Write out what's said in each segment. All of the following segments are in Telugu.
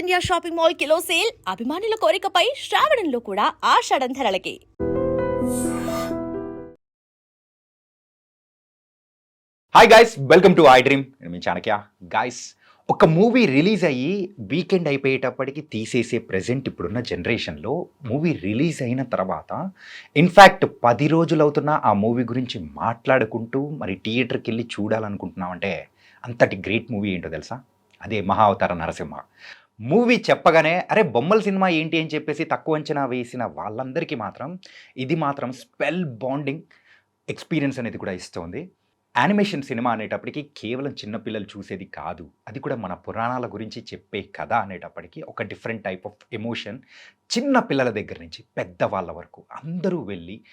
South India shopping mall kilo sale అభిమానుల కోరికపై శ్రావణంలో కూడా ఆషాఢం ధరలకి hi guys welcome to I dream నేను మీ చాణక్య. గాయ్స్ ఒక మూవీ రిలీజ్ అయ్యి వీకెండ్ అయిపోయేటప్పటికి తీసేసే ప్రజెంట్ ఇప్పుడున్న జనరేషన్లో మూవీ రిలీజ్ అయిన తర్వాత ఇన్ఫ్యాక్ట్ పది రోజులు అవుతున్న ఆ మూవీ గురించి మాట్లాడుకుంటూ మరి థియేటర్కి వెళ్ళి చూడాలనుకుంటున్నామంటే అంతటి గ్రేట్ మూవీ ఏంటో తెలుసా? అదే మహావతార నరసింహ. మూవీ చెప్పగానే అరే బొమ్మల సినిమా ఏంటి? అని చెప్పేసి తక్కువ అంచనా వేసిన వాళ్ళందరికీ మాత్రం ఇది మాత్రం స్పెల్ బాండింగ్ ఎక్స్పీరియన్స్ అనేది కూడా ఇస్తుంది. యానిమేషన్ సినిమా అనేటప్పటికీ కేవలం చిన్నపిల్లలు చూసేది కాదు. అది కూడా మన పురాణాల గురించి చెప్పే కథ అనేటప్పటికీ ఒక డిఫరెంట్ టైప్ ఆఫ్ ఎమోషన్ చిన్న పిల్లల దగ్గర నుంచి పెద్దవాళ్ళ వరకు అందరూ వెళ్ళి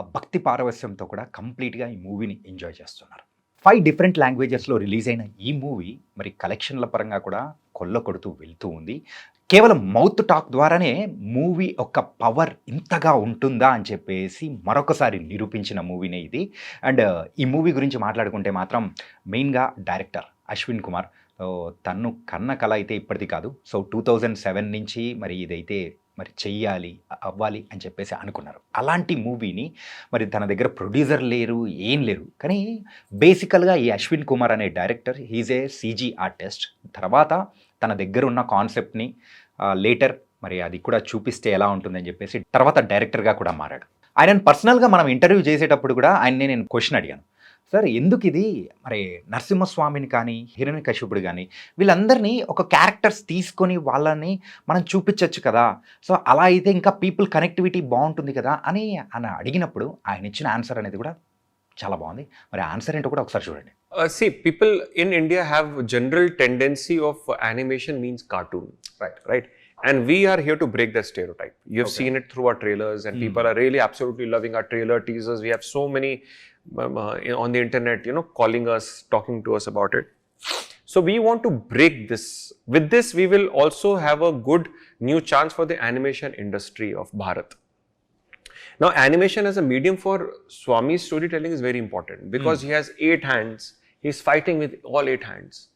భక్తి పారవస్యంతో కూడా కంప్లీట్గా ఈ మూవీని ఎంజాయ్ చేస్తున్నారు. ఫైవ్ డిఫరెంట్ లాంగ్వేజెస్లో రిలీజ్ అయిన ఈ మూవీ మరి కలెక్షన్ల పరంగా కూడా కొల్ల కొడుతూ వెళ్తూ ఉంది. కేవలం మౌత్ టాక్ ద్వారానే మూవీ యొక్క పవర్ ఇంతగా ఉంటుందా అని చెప్పేసి మరొకసారి నిరూపించిన మూవీనే ఇది. అండ్ ఈ మూవీ గురించి మాట్లాడుకుంటే మాత్రం మెయిన్గా డైరెక్టర్ అశ్విన్ కుమార్. తను కన్న కళ అయితే ఇప్పటిది కాదు. సో టూ థౌజండ్ సెవెన్ నుంచి మరి ఇదైతే మరి చెయ్యాలి అవ్వాలి అని చెప్పేసి అనుకున్నారు. అలాంటి మూవీని మరి తన దగ్గర ప్రొడ్యూసర్ లేరు ఏం లేరు. కానీ బేసికల్గా ఈ అశ్విన్ కుమార్ అనే director he's a CG artist. తర్వాత తన దగ్గర ఉన్న కాన్సెప్ట్ని లేటర్ మరి అది కూడా చూపిస్తే ఎలా ఉంటుందని చెప్పేసి తర్వాత డైరెక్టర్గా కూడా మారాడు. ఆయనను పర్సనల్గా మనం ఇంటర్వ్యూ చేసేటప్పుడు కూడా ఆయన్ని నేను క్వశ్చన్ అడిగాను. సార్ ఎందుకు ఇది మరి నరసింహస్వామిని కానీ హిరణ్యకశ్యపుడు కానీ వీళ్ళందరినీ ఒక క్యారెక్టర్స్ తీసుకొని వాళ్ళని మనం చూపించవచ్చు కదా. సో అలా అయితే ఇంకా పీపుల్ కనెక్టివిటీ బాగుంటుంది కదా అని అని అడిగినప్పుడు ఆయన ఇచ్చిన ఆన్సర్ అనేది కూడా చాలా బాగుంది. మరి ఆన్సర్ ఏంటో కూడా ఒకసారి చూడండి. See people in India have general tendency of animation means cartoon right right And we are here to break that stereotype. You've Okay. seen it through our trailers, and Hmm. people are really absolutely loving our trailer teasers. We have so many um, uh, on the internet, you know, calling us, talking to us about it. So we want to break this. With this, we will also have a good new chance for the animation industry of Bharat. Now, animation as a medium for Swami's storytelling is very important because he has eight hands. He's fighting with all eight hands.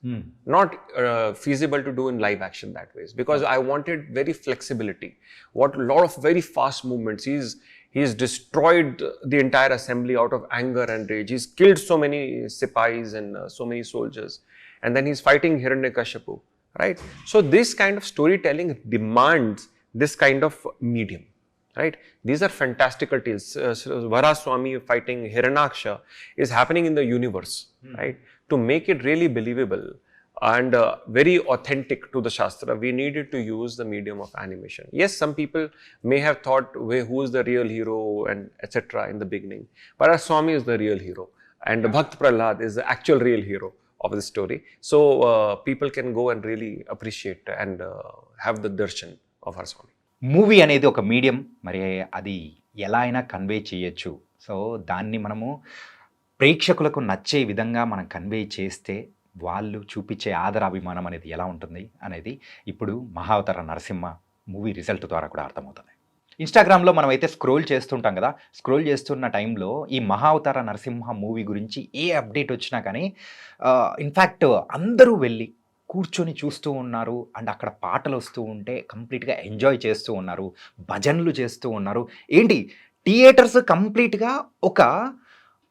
Not uh, feasible to do in live action that ways because I wanted very flexibility. What a lot of very fast movements. He's he's destroyed the entire assembly out of anger and rage. He's killed so many sipais and uh, so many soldiers, and then he's fighting Hiranyakashipu. Right. So this kind of storytelling demands this kind of medium right? These are fantastical tales. Uh, Varaswamy fighting Hiranaksha is happening in the universe, right? To make it really believable and uh, very authentic to the Shastra, we needed to use the medium of animation. Yes, some people may have thought, "Wait, who is the real hero and etc. in the beginning. Varaswamy is the real hero, and Bhakt Prahlad is the actual real hero of the story. So uh, people can go and really appreciate and uh, have the darshan of Varaswamy. Movie అనేది ఒక మీడియం. మరి అది ఎలా అయినా కన్వే చేయొచ్చు. సో దాన్ని మనము ప్రేక్షకులకు నచ్చే విధంగా మనం కన్వే చేస్తే వాళ్ళు చూపించే ఆదరాభిమానం అనేది ఎలా ఉంటుంది అనేది ఇప్పుడు మహావతార నరసింహ మూవీ రిజల్ట్ ద్వారా కూడా అర్థమవుతుంది. ఇన్స్టాగ్రామ్లో మనం అయితే స్క్రోల్ చేస్తుంటాం కదా. స్క్రోల్ చేస్తున్న టైంలో ఈ మహావతార నరసింహ మూవీ గురించి ఏ అప్డేట్ వచ్చినా కానీ ఇన్ఫ్యాక్ట్ అందరూ వెళ్ళి కూర్చొని చూస్తూ ఉన్నారు. అండ్ అక్కడ పాటలు వస్తూ ఉంటే కంప్లీట్గా ఎంజాయ్ చేస్తూ ఉన్నారు. భజనలు చేస్తూ ఉన్నారు. ఏంటి? థియేటర్స్ కంప్లీట్గా ఒక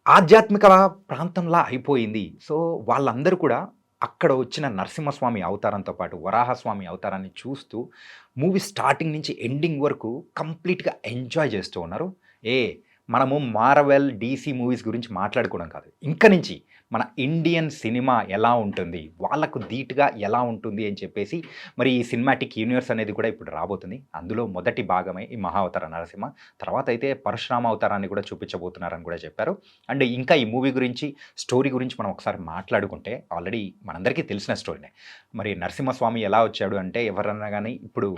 ఆధ్యాత్మిక ప్రాంతంలా అయిపోయింది. సో వాళ్ళందరూ కూడా అక్కడ వచ్చిన నరసింహస్వామి అవతారంతో పాటు వరాహస్వామి అవతారాన్ని చూస్తూ మూవీ స్టార్టింగ్ నుంచి ఎండింగ్ వరకు కంప్లీట్గా ఎంజాయ్ చేస్తూ ఉన్నారు. ఏ మనము మార్వెల్ డీసీ మూవీస్ గురించి మాట్లాడుకోవడం కాదు. ఇంక నుంచి మన ఇండియన్ సినిమా ఎలా ఉంటుంది వాళ్ళకు ధీటుగా ఎలా ఉంటుంది అని చెప్పేసి మరి ఈ సినిమాటిక్ యూనివర్స్ అనేది కూడా ఇప్పుడు రాబోతుంది. అందులో మొదటి భాగమే ఈ మహావతార నరసింహ తర్వాత అయితే పరశురామ అవతారాన్ని కూడా చూపించబోతున్నారని కూడా చెప్పారు. అండ్ ఇంకా ఈ మూవీ గురించి స్టోరీ గురించి మనం ఒకసారి మాట్లాడుకుంటే ఆల్రెడీ మనందరికీ తెలిసిన స్టోరీనే మరి నరసింహస్వామి ఎలా వచ్చాడు అంటే ఎవరన్నా కానీ ఇప్పుడు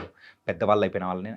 పెద్దవాళ్ళు అయిపోయిన వాళ్ళని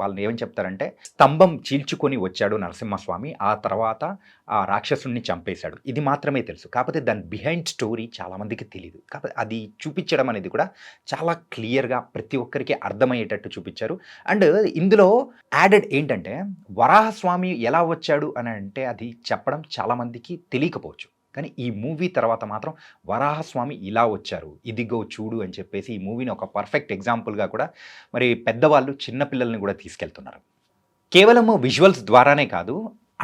వాళ్ళని ఏమని చెప్తారంటే స్తంభం చీల్చుకొని వచ్చాడు నరసింహ నరసింహస్వామి ఆ తర్వాత ఆ రాక్షసుని చంపేశాడు. ఇది మాత్రమే తెలుసు. కాకపోతే దాని బిహైండ్ స్టోరీ చాలామందికి తెలియదు కాకపోతే అది చూపించడం అనేది కూడా చాలా క్లియర్గా ప్రతి ఒక్కరికి అర్థమయ్యేటట్టు చూపించారు. అండ్ ఇందులో యాడెడ్ ఏంటంటే వరాహస్వామి ఎలా వచ్చాడు అని అంటే అది చెప్పడం చాలామందికి తెలియకపోవచ్చు. కానీ ఈ మూవీ తర్వాత మాత్రం వరాహస్వామి ఇలా వచ్చారు. ఇదిగో చూడు అని చెప్పేసి ఈ మూవీని ఒక పర్ఫెక్ట్ ఎగ్జాంపుల్గా కూడా మరి పెద్దవాళ్ళు చిన్నపిల్లల్ని కూడా తీసుకెళ్తున్నారు. కేవలము విజువల్స్ ద్వారానే కాదు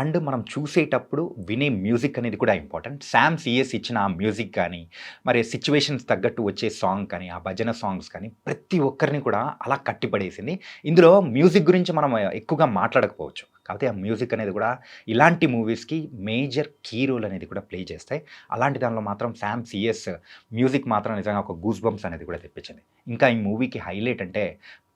అండ్ మనం చూసేటప్పుడు వినే మ్యూజిక్ అనేది కూడా ఇంపార్టెంట్ శామ్ సిఎస్ ఇచ్చిన ఆ మ్యూజిక్ కానీ మరి సిచ్యువేషన్స్ తగ్గట్టు వచ్చే సాంగ్ కానీ ఆ భజన సాంగ్స్ కానీ ప్రతి ఒక్కరిని కూడా అలా కట్టిపడేసింది. ఇందులో మ్యూజిక్ గురించి మనం ఎక్కువగా మాట్లాడకపోవచ్చు. కాకపోతే ఆ మ్యూజిక్ అనేది కూడా ఇలాంటి మూవీస్కి మేజర్ కీ రోల్ అనేది కూడా ప్లే చేస్తాయి. అలాంటి దానిలో మాత్రం శామ్ సిఎస్ మ్యూజిక్ మాత్రం నిజంగా ఒక గూస్ బంప్స్ అనేది కూడా తెప్పించింది. ఇంకా ఈ మూవీకి హైలైట్ అంటే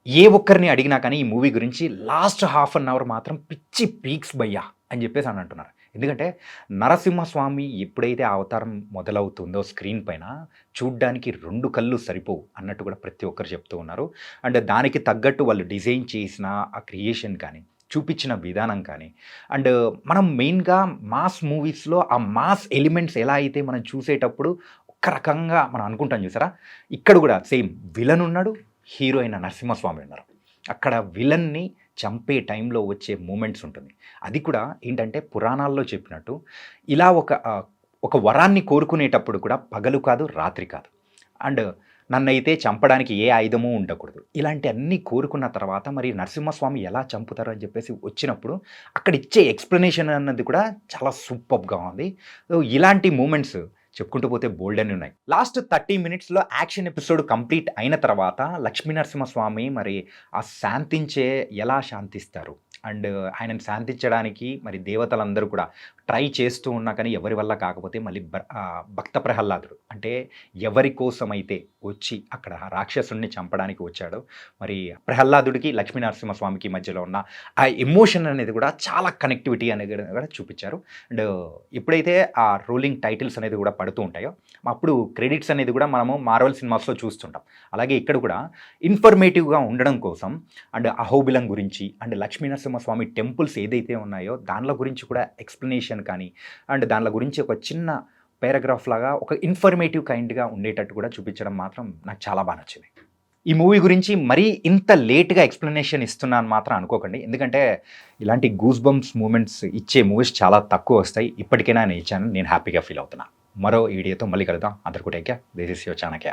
ఏ ఒక్కరిని అడిగినా కానీ ఈ మూవీ గురించి లాస్ట్ హాఫ్ అన్ అవర్ మాత్రం పిచ్చి పీక్స్ భయ్యా అని చెప్పేసి అని అంటున్నారు. ఎందుకంటే నరసింహస్వామి ఎప్పుడైతే అవతారం మొదలవుతుందో స్క్రీన్ పైన చూడ్డానికి రెండు కళ్ళు సరిపోవు అన్నట్టు కూడా ప్రతి ఒక్కరు చెప్తూ ఉన్నారు. అండ్ దానికి తగ్గట్టు వాళ్ళు డిజైన్ చేసిన ఆ క్రియేషన్ కానీ చూపించిన విధానం కానీ అండ్ మనం మెయిన్గా మాస్ మూవీస్లో ఆ మాస్ ఎలిమెంట్స్ ఎలా అయితే మనం చూసేటప్పుడు ఒక రకంగా మనం అనుకుంటాం చూసారా? ఇక్కడ కూడా సేమ్ విలన్ ఉన్నాడు హీరో అయిన నరసింహస్వామి ఉన్నారు. అక్కడ విలన్ని చంపే టైంలో వచ్చే మూమెంట్స్ ఉంటుంది. అది కూడా ఏంటంటే పురాణాల్లో చెప్పినట్టు ఇలా ఒక ఒక వరాన్ని కోరుకునేటప్పుడు కూడా పగలు కాదు రాత్రి కాదు. అండ్ నన్నైతే చంపడానికి ఏ ఆయుధము ఉండకూడదు. ఇలాంటి అన్ని కోరుకున్న తర్వాత మరి నరసింహస్వామి ఎలా చంపుతారు అని చెప్పేసి వచ్చినప్పుడు అక్కడ ఇచ్చే ఎక్స్ప్లెనేషన్ అన్నది కూడా చాలా సూపర్గా ఉంది. సో ఇలాంటి మూమెంట్స్ చెప్పుకుంటూ పోతే బోల్డ్ అని ఉన్నాయి. లాస్ట్ థర్టీ మినిట్స్లో యాక్షన్ ఎపిసోడ్ కంప్లీట్ అయిన తర్వాత లక్ష్మీ నరసింహస్వామి మరి ఆ శాంతించే ఎలా శాంతిస్తారు? అండ్ ఆయనను శాంతించడానికి మరి దేవతలందరూ కూడా ట్రై చేస్తూ ఉన్నా కానీ ఎవరి వల్ల కాకపోతే మళ్ళీ భక్త ప్రహ్లాదుడు. అంటే ఎవరి కోసమైతే వచ్చి అక్కడ రాక్షసుణ్ణి రాక్షసుడిని చంపడానికి వచ్చాడో మరి ప్రహ్లాదుడికి లక్ష్మీనరసింహస్వామికి మధ్యలో ఉన్న ఆ ఎమోషన్ అనేది కూడా చాలా కనెక్టివిటీ అనేది కూడా చూపించారు. అండ్ ఎప్పుడైతే ఆ రోలింగ్ టైటిల్స్ అనేది కూడా పడుతూ ఉంటాయో అప్పుడు క్రెడిట్స్ అనేది కూడా మనము మార్వల్ సినిమాస్లో చూస్తుంటాం. అలాగే ఇక్కడ కూడా ఇన్ఫర్మేటివ్గా ఉండడం కోసం అండ్ అహోబిలం గురించి అండ్ లక్ష్మీనరసింహస్వామి టెంపుల్స్ ఏదైతే ఉన్నాయో దానిల గురించి కూడా ఎక్స్ప్లెనేషన్ కానీ అండ్ దానిలో గురించి ఒక చిన్న పారాగ్రాఫ్ లాగా ఒక ఇన్ఫర్మేటివ్ కైండ్గా ఉండేటట్టు కూడా చూపించడం మాత్రం నాకు చాలా బాగా నచ్చింది. ఈ మూవీ గురించి మరీ ఇంత లేట్గా ఎక్స్ప్లెనేషన్ ఇస్తున్నాను మాత్రం అనుకోకండి. ఎందుకంటే ఇలాంటి గూస్ బంప్స్ మూమెంట్స్ ఇచ్చే మూవీస్ చాలా తక్కువ వస్తాయి. ఇప్పటికైనా నేను ఇచ్చాను. నేను హ్యాపీగా ఫీల్ అవుతున్నా. మరో వీడియోతో మళ్ళీ కలుద్దాం. అందరికీ take this is your Chanakya.